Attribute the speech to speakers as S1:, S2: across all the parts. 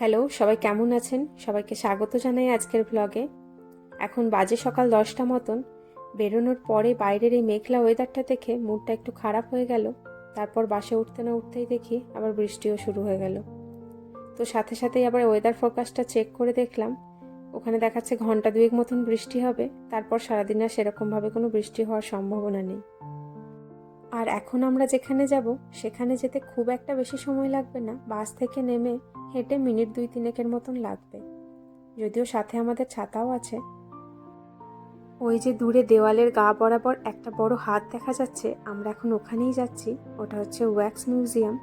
S1: Hello, সবাই কেমন আছেন? সবাইকে স্বাগত জানাই আজকের ভ্লগে এখন বাজে সকাল দশটা মতন। বেরোনোর পরে বাইরের এই মেঘলা ওয়েদারটা দেখে মুডটা একটু খারাপ হয়ে গেল। তারপর বাসে উঠতে না উঠতেই দেখি আবার বৃষ্টিও শুরু হয়ে গেল। তো সাথে সাথেই আবার ওয়েদার ফোরকাস্টটা চেক করে দেখলাম। ওখানে দেখাচ্ছে ঘণ্টা দুয়েক মতন বৃষ্টি হবে। তারপর সারাদিন আর সেরকমভাবে কোনো বৃষ্টি হওয়ার সম্ভাবনা নেই। আর এখন আমরা যেখানে যাব, সেখানে যেতে খুব একটা বেশি সময় লাগবে না। বাস থেকে নেমে হেঁটে মিনিট দুই তিনেকের মতন লাগবে। যদিও সাথে আমাদের ছাতাও আছে। ওই যে দূরে দেওয়ালের গা বরাবর একটা বড় হাত দেখা যাচ্ছে, আমরা এখন ওখানেই যাচ্ছি। ওটা হচ্ছে ওয়্যাক্স মিউজিয়াম।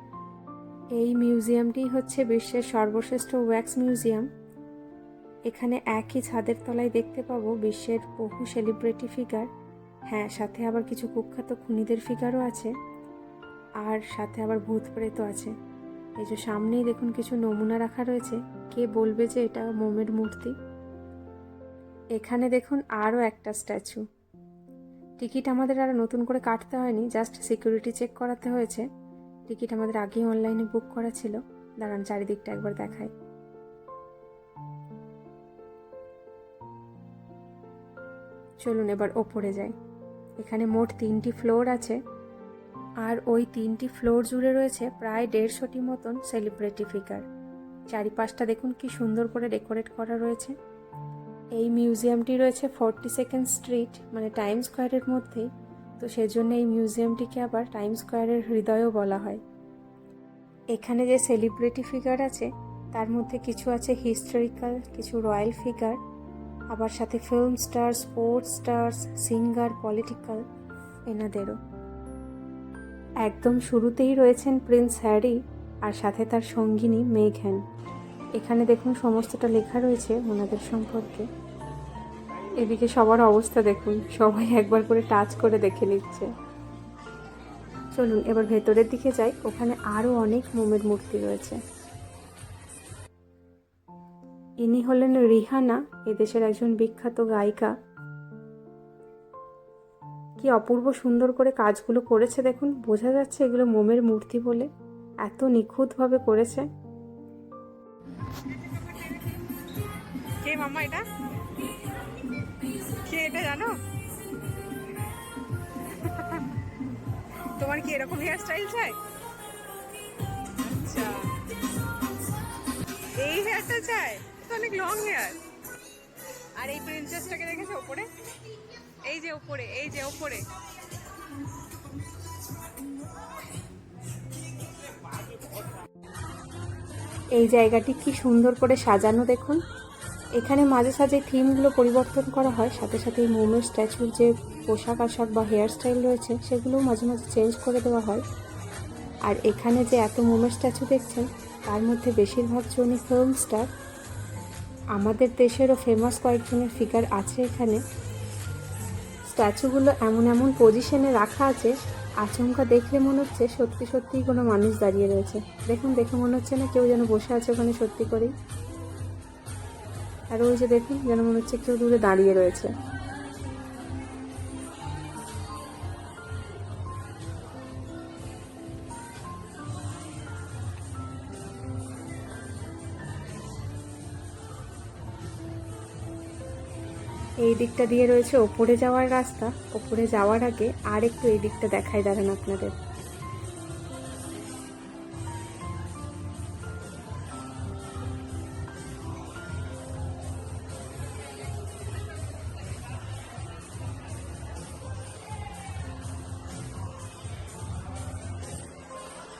S1: এই মিউজিয়ামটি হচ্ছে বিশ্বের সর্বশ্রেষ্ঠ ওয়্যাক্স মিউজিয়াম। এখানে একই ছাদের তলায় দেখতে পাবো বিশ্বের বহু সেলিব্রিটি ফিগার। হ্যাঁ সাথে আবার কিছু কুখ্যাত খুনিদের ফিগারও আছে। আর সাথে আবার ভূত প্রেতও আছে। এই যে সামনেই দেখুন কিছু নমুনা রাখা রয়েছে। কে বলবে যে এটা মোমের মূর্তি? এখানে দেখুন আরও একটা স্ট্যাচু। টিকিট আমাদের আর নতুন করে কাটতে হয়নি, জাস্ট সিকিউরিটি চেক করাতে হয়েছে। টিকিট আমাদের আগেই অনলাইনে বুক করা ছিল। দাঁড়ান, চারিদিকটা একবার দেখাই। চলুন এবার ওপরে যাই। এখানে মোট তিনটি ফ্লোর আছে। আর ওই তিনটি ফ্লোর জুড়ে রয়েছে প্রায় দেড়শোটি মতন সেলিব্রিটি ফিগার চারিপাশটা দেখুন কি সুন্দর করে ডেকোরেট করা রয়েছে। এই মিউজিয়ামটি রয়েছে ফর্টি সেকেন্ড স্ট্রিট মানে টাইম স্কোয়ারের মধ্যেই তো সেজন্য এই মিউজিয়ামটিকে আবার টাইম স্কোয়ারের হৃদয়ও বলা হয়। এখানে যে সেলিব্রিটি ফিগার আছে, তার মধ্যে কিছু আছে হিস্টোরিক্যাল কিছু রয়্যাল ফিগার আবার সাথে film star sports stars singer political এনাদেরও। একদম শুরুতেই রয়েছেন প্রিন্স হ্যারি আর সাথে তার সঙ্গিনী মেঘ্যান এখানে দেখুন সমস্তটা লেখা রয়েছে ওনাদের সম্পর্কে। এদিকে সবার অবস্থা দেখুন, সবাই একবার করে টাচ করে দেখে নিচ্ছে। চলুন, এবার ভেতরের দিকে যাই, ওখানে আরও অনেক মোমের মূর্তি রয়েছে। ইনি হলেন রিহানা, এদেশের একজন বিখ্যাত গায়িকা। কি অপূর্ব সুন্দর করে কাজগুলো করেছে দেখুন। বোঝা যাচ্ছে এগুলো মোমের মূর্তি বলে। এত নিখুঁতভাবে করেছে।
S2: কে মামা এটা? কে এটা জানো? তোমার কি এরকম হেয়ার স্টাইল চাই? আচ্ছা। এই হেয়ারটা চাই? অনেক লং হেয়ার আর এই প্রিন্সেসটাকে দেখেছ ওপরে? এই যে ওপরে এই যে ওপরে
S1: এই জায়গাটি কি সুন্দর করে সাজানো দেখুন। এখানে মাঝে সাঝে থিমগুলো পরিবর্তন করা হয়, সাথে সাথে এই মোমের স্ট্যাচুর যে পোশাক আশাক বা হেয়ার স্টাইল রয়েছে, সেগুলোও মাঝে মাঝে চেঞ্জ করে দেওয়া হয়। আর এখানে যে এত মোমের স্ট্যাচু দেখছেন, তার মধ্যে বেশিরভাগ জনই ফিল্ম স্টার আমাদের দেশেরও ফেমাস কয়েকজনের ফিগার আছে এখানে। স্ট্যাচুগুলো এমন এমন পজিশনে রাখা আছে, আচমকা দেখলে মনে হচ্ছে সত্যি সত্যিই কোনো মানুষ দাঁড়িয়ে রয়েছে। দেখুন, দেখে মনে হচ্ছে না কেউ যেন বসে আছে ওখানে সত্যি করেই। আর ওই যে দেখুন, যেন মনে হচ্ছে কেউ দূরে দাঁড়িয়ে রয়েছে। এই দিকটা দিয়ে রয়েছে ওপরে যাওয়ার রাস্তা। ওপরে যাওয়ার আগে আর একটু এই দিকটা দেখাই দাঁড়ান আপনাদের।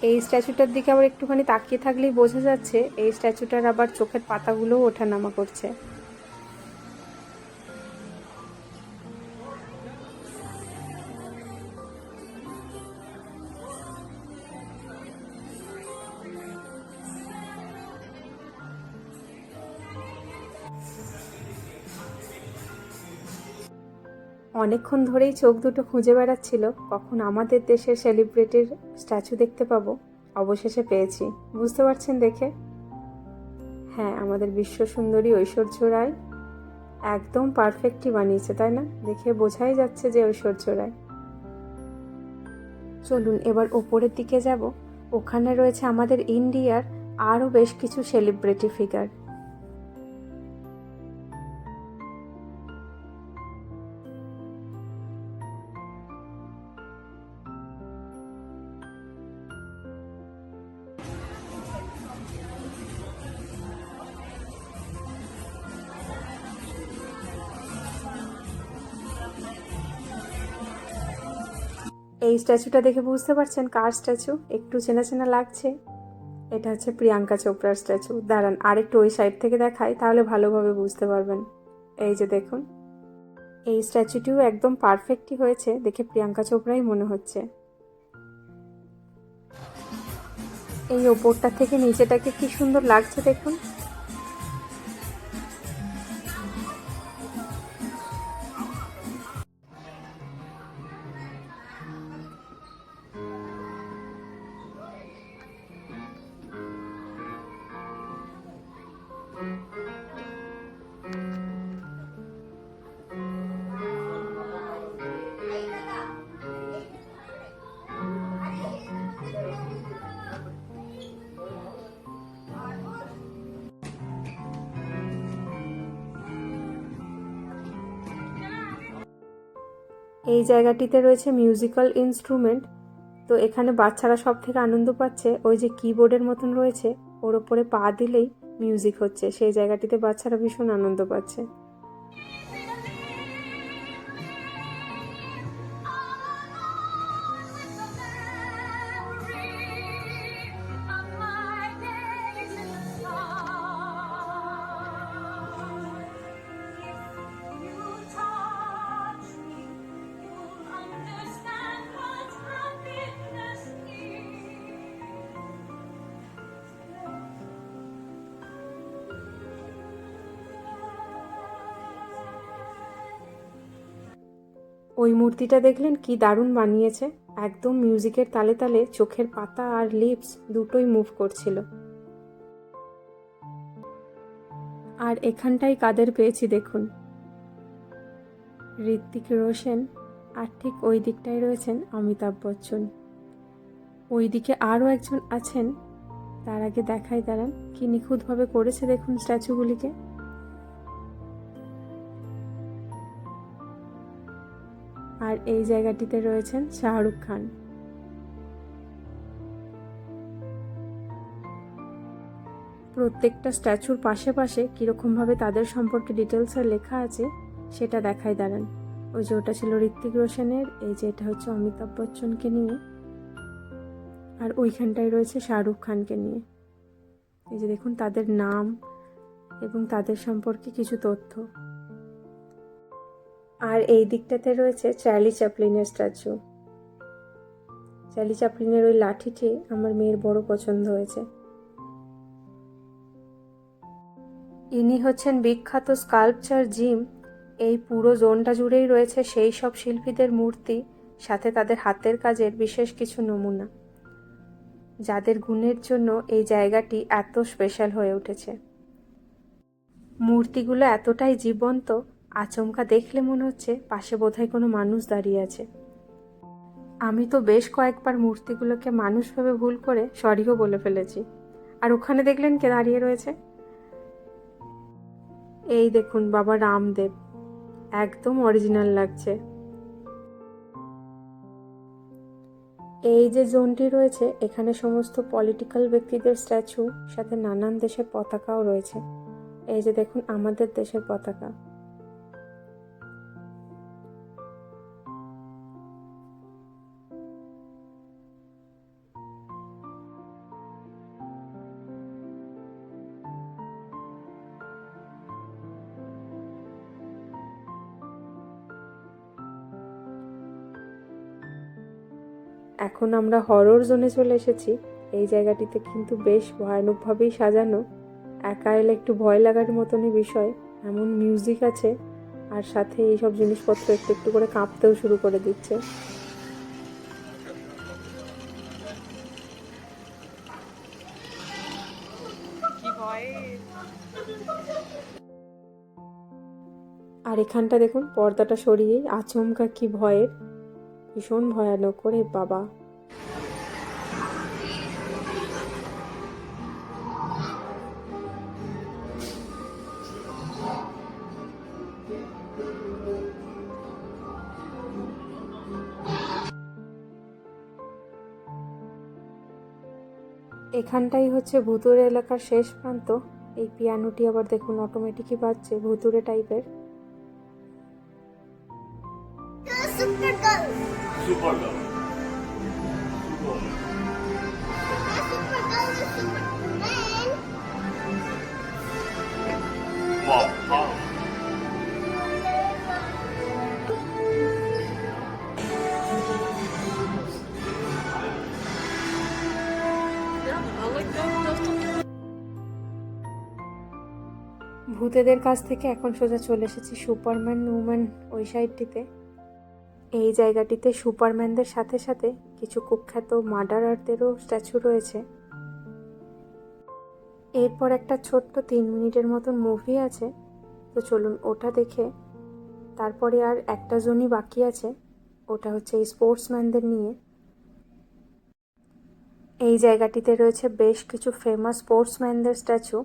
S1: এই স্ট্যাচুটার দিকে আবার একটুখানি তাকিয়ে থাকলেই বোঝা যাচ্ছে, এই স্ট্যাচুটার আবার চোখের পাতাগুলোও ওঠানামা করছে। অনেকক্ষণ ধরেই চোখ দুটো খুঁজে বেড়াচ্ছিল, কখন আমাদের দেশের সেলিব্রিটির স্ট্যাচু দেখতে পাবো? অবশেষে পেয়েছি। বুঝতে পারছেন দেখে? হ্যাঁ আমাদের বিশ্ব সুন্দরী ঐশ্বর্য রায় একদম পারফেক্টই বানিয়েছে, তাই না? দেখে বোঝাই যাচ্ছে যে ঐশ্বর্য রায়। চলুন এবার ওপরের দিকে যাব। ওখানে রয়েছে আমাদের ইন্ডিয়ার আরও বেশ কিছু সেলিব্রিটি ফিগার এই স্ট্যাচুটা দেখে বুঝতে পারছেন কার স্ট্যাচু? একটু চেনা চেনা লাগছে। এটা হচ্ছে প্রিয়াঙ্কা চোপড়ার স্ট্যাচু। দাঁড়ান, আরেকটু ওই সাইড থেকে দেখাই, তাহলে ভালোভাবে বুঝতে পারবেন। এই যে দেখুন। এই স্ট্যাচুটিও একদম পারফেক্টই হয়েছে, দেখে প্রিয়াঙ্কা চোপড়াই মনে হচ্ছে। এই ওপরটা থেকে নিচেটাকে কি সুন্দর লাগছে দেখুন। এই জায়গাটিতে রয়েছে মিউজিক্যাল ইনস্ট্রুমেন্ট তো এখানে বাচ্চারা সব থেকে আনন্দ পাচ্ছে, ওই যে কিবোর্ডের মতন রয়েছে, ওর ওপরে পা দিলেই মিউজিক হচ্ছে। সেই জায়গাটিতে বাচ্চারা ভীষণ আনন্দ পাচ্ছে। ওই মূর্তিটা দেখলেন কি দারুণ বানিয়েছে। একদম মিউজিকের তালে তালে চোখের পাতা আর লিপস দুটোই মুভ করছিল। আর এখানটাই কাদের পেয়েছি দেখুন। ঋত্বিক রোশন আর ঠিক ওই দিকটায় রয়েছেন অমিতাভ বচ্চন। ওই দিকে আরও একজন আছেন। তার আগে দেখাই দাঁড়ান, কি নিখুঁতভাবে করেছে দেখুন স্ট্যাচুগুলিকে। আর এই জায়গাটিতে রয়েছেন শাহরুখ খান। প্রত্যেকটা স্ট্যাচুর পাশে পাশে কীরকমভাবে তাদের সম্পর্কে ডিটেলসে লেখা আছে, সেটা দেখাই দাঁড়ান। ওই যে ওটা ছিল ঋত্বিক রোশনের, এই যে এটা হচ্ছে অমিতাভ বচ্চনকে নিয়ে। আর ওইখানটায় রয়েছে শাহরুখ খানকে নিয়ে। এই যে দেখুন তাদের নাম এবং তাদের সম্পর্কে কিছু তথ্য। আর এই দিকটাতে রয়েছে চার্লি চ্যাপলিনের স্ট্যাচু। চার্লি চ্যাপলিনের ওই লাঠিটি আমার মেয়ের বড় পছন্দ হয়েছে। ইনি হচ্ছেন বিখ্যাত স্কাল্পচার জিম। এই পুরো জোনটা জুড়েই রয়েছে সেই সব শিল্পীদের মূর্তি, সাথে তাদের হাতের কাজের বিশেষ কিছু নমুনা। যাদের গুণের জন্য এই জায়গাটি এত স্পেশাল হয়ে উঠেছে। মূর্তিগুলো এতটাই জীবন্ত আচমকা দেখলে মনে হচ্ছে পাশে বোধহয় কোনো মানুষ দাঁড়িয়ে আছে। আমি তো বেশ কয়েকবার মূর্তিগুলোকে মানুষ ভেবে ভুল করে সরিও বলে ফেলেছি। আর ওখানে দেখলেন কে দাঁড়িয়ে রয়েছে? এই দেখুন বাবা রামদেব। একদম অরিজিনাল লাগছে। এই যে জোনটি রয়েছে, এখানে সমস্ত পলিটিক্যাল ব্যক্তিদের স্ট্যাচু, সাথে নানান দেশের পতাকাও রয়েছে। এই যে দেখুন আমাদের দেশের পতাকা। এখন আমরা হরর জোনে চলে এসেছি। এই জায়গাটিতে কিন্তু বেশ ভয়ানকভাবেই সাজানো। একা এলে একটু ভয় লাগার মতনই বিষয়। এমন মিউজিক আছে আর সাথে এইসব জিনিসপত্র একটু একটু করে কাঁপতেও শুরু করে দিচ্ছে। আর এখানটা দেখুন পর্দাটা সরিয়ে আচমকা কি ভয়ের। ভীষণ ভয়ানক করে বাবা। এখানটাই হচ্ছে ভুতুরে এলাকার শেষ প্রান্ত। এই পিয়ানোটি আবার দেখুন অটোমেটিকই বাজছে ভুতুরে টাইপের ভূতেদের কাছ থেকে এখন সোজা চলে এসেছি সুপারম্যান উম্যান ওই সাইডটিতে এই জায়গাটিতে সুপারম্যানদের সাথে সাথে কিছু কুখ্যাত মার্ডারারদেরও স্ট্যাচু রয়েছে। এরপর একটা ছোট্ট তিন মিনিটের মতন মুভি আছে। তো চলুন ওটা দেখে তারপরে আর একটা জনই বাকি আছে। ওটা হচ্ছে এই স্পোর্টসম্যানদের নিয়ে। এই জায়গাটিতে রয়েছে বেশ কিছু ফেমাস স্পোর্টসম্যানদের স্ট্যাচু।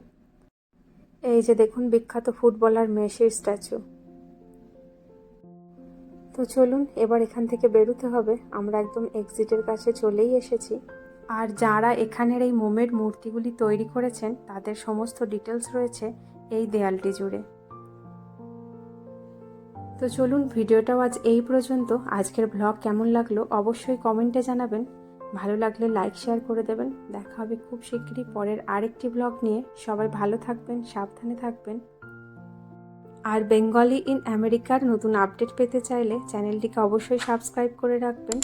S1: এই যে দেখুন বিখ্যাত ফুটবলার মেসির স্ট্যাচু। তো চলুন, এবার এখান থেকে বেরোতে হবে। আমরা একদম এক্সিটের কাছে চলেই এসেছি। আর যারা এখানের এই মোমের মূর্তিগুলি তৈরি করেছেন, তাদের সমস্ত ডিটেলস রয়েছে এই দেয়ালটি জুড়ে। তো চলুন, ভিডিওটাও আজ এই পর্যন্ত। আজকের ব্লগ কেমন লাগল অবশ্যই কমেন্টে জানাবেন। ভালো লাগলে লাইক শেয়ার করে দেবেন। দেখা হবে খুব শিগগিরই পরের আরেকটি ব্লগ নিয়ে। সবাই ভালো থাকবেন, সাবধানে থাকবেন। আর বেঙ্গলি ইন আমেরিকার নতুন আপডেট পেতে চাইলে চ্যানেলটিকে অবশ্যই সাবস্ক্রাইব করে রাখবেন।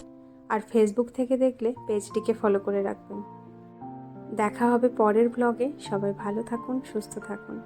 S1: আর ফেসবুক থেকে দেখলে পেজটিকে ফলো করে রাখবেন। দেখা হবে পরের ব্লগে সবাই ভালো থাকুন, সুস্থ থাকুন।